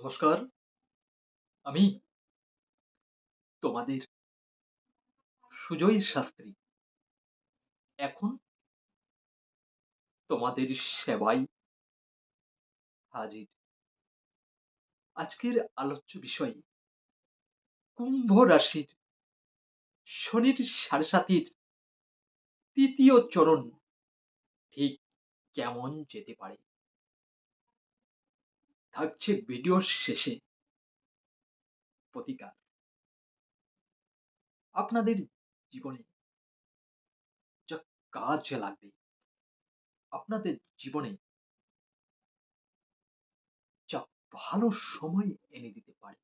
নমস্কার। আমি তোমাদের সুজয় শাস্ত্রী। এখন তোমাদের সেবায় হাজির। আজকের আলোচ্য বিষয় কুম্ভ রাশির শনির সাড়ে সাতির তৃতীয় চরণ ঠিক কেমন যেতে পারে? থাকছে ভিডিওর শেষে। প্রতিকার। আপনাদের জীবনে যা কাজে লাগবে, আপনাদের জীবনে যা ভালো সময় এনে দিতে পারে,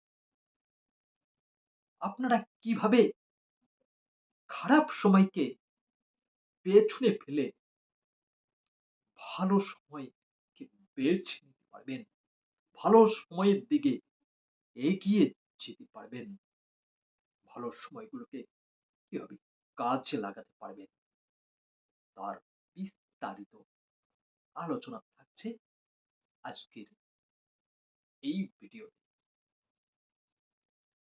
আপনারা কীভাবে খারাপ সময়কে পেছনে ফেলে ভালো সময়কে বেছে নিতে পারবেন? ভালো সময়ের দিকে এগিয়ে যেতে পারবেন। ভালো সময়গুলোকে কীভাবে কাজে লাগাতে পারবেন? তার বিস্তারিত আলোচনা থাকছে আজকের এই ভিডিও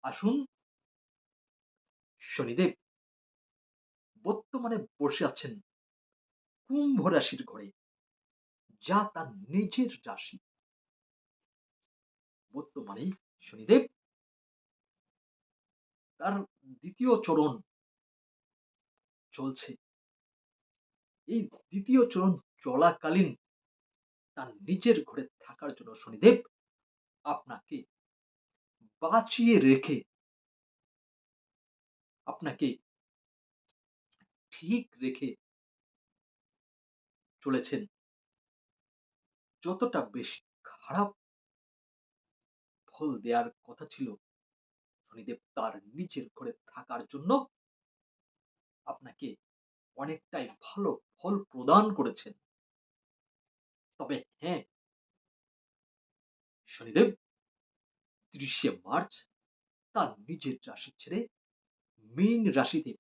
আসুন শনিদেব বর্তমানে বসে আছেন কুম্ভ রাশির ঘরে। যা তার নিজের রাশি। বর্তমানে শনিদেব তার দ্বিতীয় চরণ চলছে। এই দ্বিতীয় চরণ চলাকালীন তার নিজের ঘরে থাকার জন্য শনিদেব আপনাকে বাঁচিয়ে রেখে আপনাকে ঠিক রেখে চলেছেন। যতটা বেশি খারাপ ফল দেওয়ার কথা ছিল। শনিদেব তার নিজের ঘরে থাকার জন্য আপনাকে অনেকটাই ভালো ফল প্রদান করেছেন। তবে হ্যাঁ। শনিদেব ত্রিশে মার্চ তার নিজের রাশি ছেড়ে মীন রাশিতে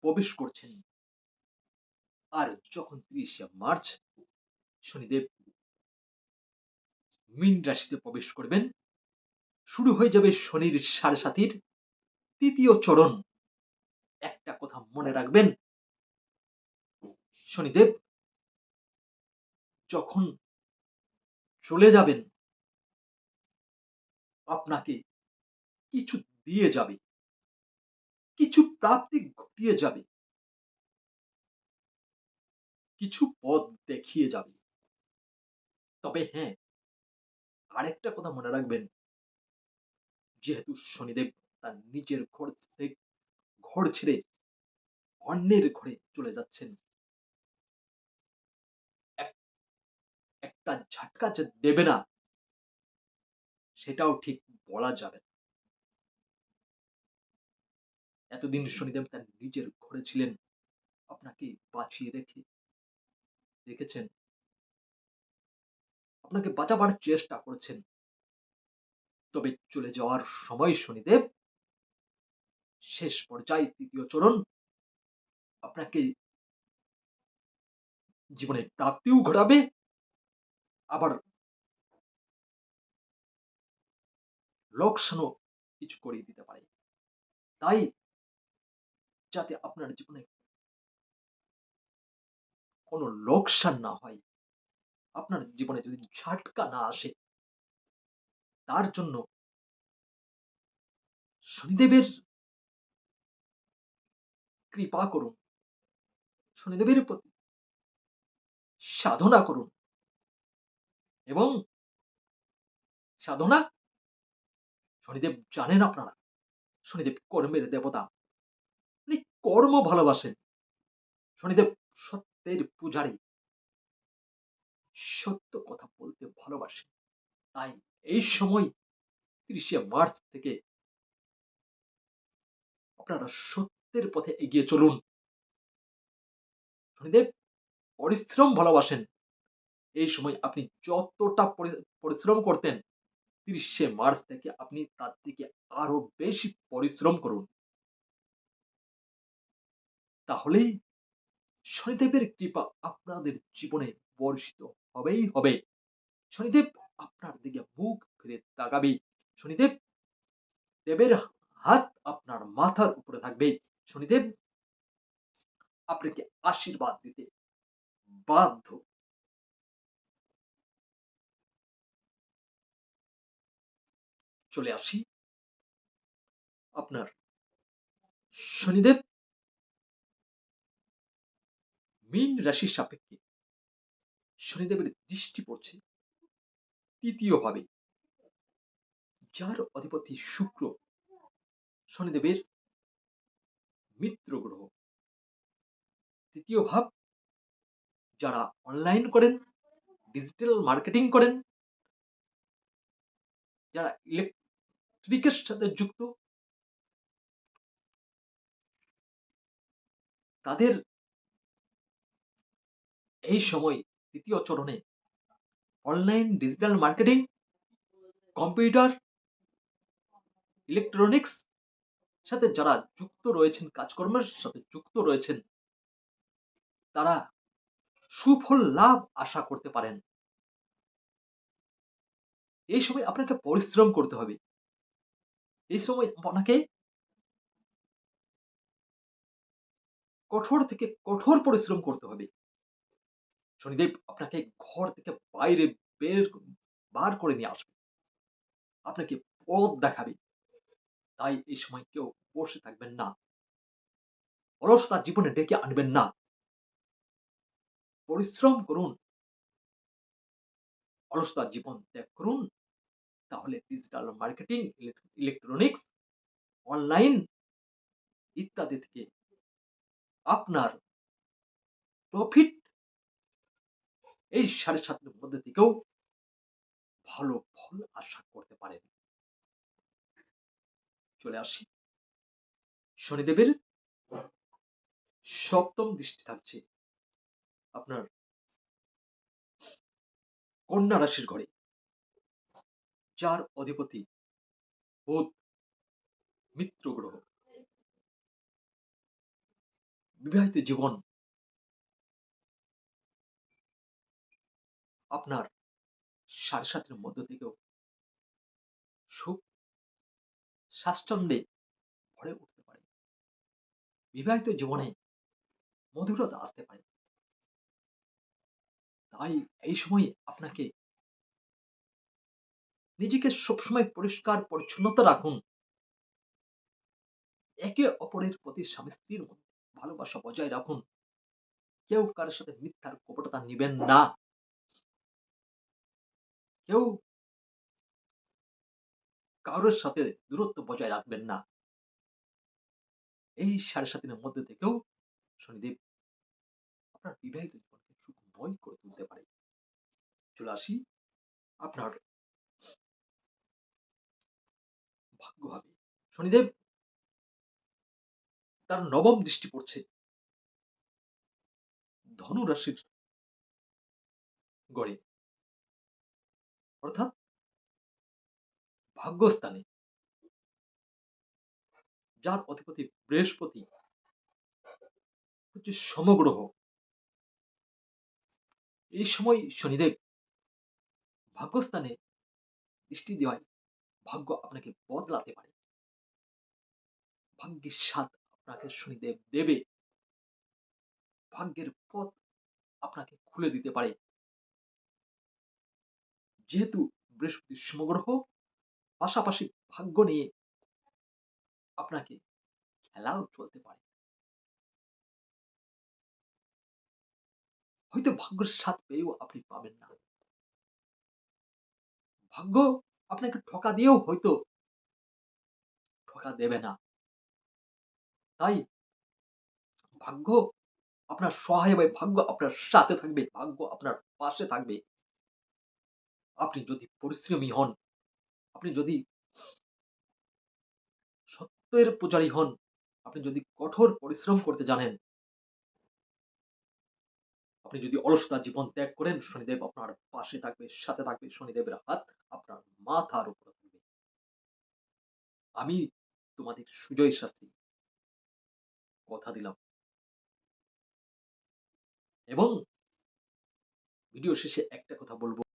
প্রবেশ করছেন। আর যখন ত্রিশে মার্চ শনিদেব মীন রাশিতে প্রবেশ করবেন শুরু হয়ে যাবে শনির সাড়ে সাতির তৃতীয় চরণ। একটা কথা মনে রাখবেন, শনিদেব, যখন চলে যাবেন, আপনাকে কিছু দিয়ে যাবে, কিছু প্রাপ্তি ঘটিয়ে যাবে, কিছু পথ দেখিয়ে যাবে। তবে হ্যাঁ আরেকটা কথা মনে রাখবেন যেহেতু শনিদেব তার নিজের ঘর থেকে ঘর ছেড়ে অন্যের ঘরে চলে যাচ্ছেন। একটা ঝাটকা যে দেবে না, সেটাও ঠিক বলা যাবে না। এতদিন শনিদেব তার নিজের ঘরে ছিলেন। আপনাকে বাঁচিয়ে রেখে, রেখেছেন। আপনাকে বাঁচাবার চেষ্টা করছেন। তবে চলে যাওয়ার সময় শনিদেব শেষ পর্যায়ে তৃতীয় চরণ আপনাকে জীবনে প্রাপ্তিও ঘটাবে। আবার লোকসানও কিছু করিয়ে দিতে পারে। তাই যাতে আপনার জীবনে কোনো লোকসান না হয়, আপনার জীবনে যদি ঝাটকা না আসে তার জন্য শনিদেবের কৃপা করুন, শনিদেবের প্রতি সাধনা করুন এবং সাধনা শনিদেব জানেন আপনারা, শনিদেব কর্মের দেবতা, উনি কর্ম ভালোবাসেন, শনিদেব সত্যের পূজারী, সত্য কথা বলতে ভালোবাসেন, তাই এই সময় তিরিশে মার্চ থেকে আপনারা সত্যের পথে এগিয়ে চলুন। শনিদেব, পরিশ্রম ভালোবাসেন। এই সময় আপনি যতটা পরিশ্রম করতেন, তিরিশে মার্চ থেকে আপনি তার থেকে আরও বেশি পরিশ্রম করুন। তাহলেই শনিদেবের কৃপা আপনাদের জীবনে বর্ষিত হবেই হবে। শনিদেব আপনার দিকে মুখ ফিরে তাকাবে। শনিদেব, দেবের হাত আপনার মাথার উপরে থাকবে। শনিদেব, আপনাকে আশীর্বাদ দিতে বাধ্য। চলে আসি আপনার শনিদেব। মীন রাশির সাপেক্ষে শনিদেবের দৃষ্টি পড়ছে। তৃতীয় ভাবে যার অধিপতি শুক্র, শনিদেবের মিত্র গ্রহ তৃতীয় ভাব, যারা অনলাইন করেন ডিজিটাল মার্কেটিং করেন, যারা ইলেকট্রিকের সাথে যুক্ত, তাদের এই সময় তৃতীয় চরণে online digital marketing computer electronics সাথে যারা যুক্ত রয়েছেন, কাজকর্মের সাথে যুক্ত রয়েছেন, তারা সুফল লাভ আশা করতে পারেন। এই সময় আপনাকে পরিশ্রম করতে হবে। এই সময় আপনাকে কঠোর থেকে কঠোর পরিশ্রম করতে হবে। শনিদেব আপনাকে ঘর থেকে বাইরে বের বার করে নিয়ে আসবে। আপনাকে পথ দেখাবে। তাই এই সময় কেউ বসে থাকবেন না। অলসতা জীবনে ডেকে আনবেন না। পরিশ্রম করুন। অলসতা জীবন ত্যাগ করুন। তাহলে ডিজিটাল মার্কেটিং ইলেকট্রনিক্স অনলাইন ইত্যাদি থেকে আপনার প্রফিট এই সাড়ে সাতের মধ্যে থেকেও ভালো ফল আশা করতে পারেন চলে আসি। শনিদেবের সপ্তম দৃষ্টি থাকছে আপনার কন্যা রাশির ঘরে। যার অধিপতি বুধ, মিত্র গ্রহ। বিবাহিত জীবন আপনার সাড়ে সাতের মধ্য থেকেও সুখ স্বাচ্ছন্দ্যে ভরে উঠতে পারে। বিবাহিত জীবনে মধুরতা আসতে পারে। তাই এই সময় আপনাকে নিজেকে সবসময় পরিষ্কার, পরিচ্ছন্নতা রাখুন। একে অপরের প্রতি স্বামী স্ত্রীর মধ্যে ভালোবাসা বজায় রাখুন। কেউ কারোর সাথে মিথ্যার কপটতা নিবেন না। কেউ কারোর সাথে দূরত্ব বজায় রাখবেন না। এই সাড়ে সাত দিনের মধ্যে থেকেও শনিদেব আপনার বিবাহিত জীবনকে সুখময় করে তুলতে পারে চলে আসি আপনার ভাগ্য হবে শনিদেব তার নবম দৃষ্টি পড়ছে। ধনু রাশির গড়ে। অর্থাৎ ভাগ্যস্থানে। যার অধিপতি বৃহস্পতি, হচ্ছে সমগ্রহ। এই সময় শনিদেব ভাগ্যস্থানে দৃষ্টি দেওয়ায় ভাগ্য আপনাকে বদলাতে পারে। ভাগ্যের স্বাদ আপনাকে শনিদেব দেবে। ভাগ্যের পথ আপনাকে খুলে দিতে পারে। যেহেতু বৃহস্পতি সমগ্রহ পাশাপাশি ভাগ্য নিয়ে আপনাকে খেলাও চলতে পারে। হয়তো ভাগ্যের স্বাদ পেয়েও আপনি পাবেন না। ভাগ্য আপনাকে ঠকা দিয়েও হয়তো ঠকা দেবে না। তাই ভাগ্য আপনার সহায় হবে, ভাগ্য আপনার সাথে থাকবে, ভাগ্য আপনার পাশে থাকবে। আপনি যদি পরিশ্রমী হন, আপনি যদি সত্যের পূজারী হন, আপনি যদি কঠোর পরিশ্রম করতে জানেন, আপনি যদি অলসতা জীবন ত্যাগ করেন, শনিদেব আপনার পাশে থাকবে, সাথে থাকবে, শনিদেবের হাত আপনার মাথার উপরে থাকবে। আমি তোমাদের সুজয় শাস্তি কথা দিলাম। এবং ভিডিও শেষে একটা কথা বলব।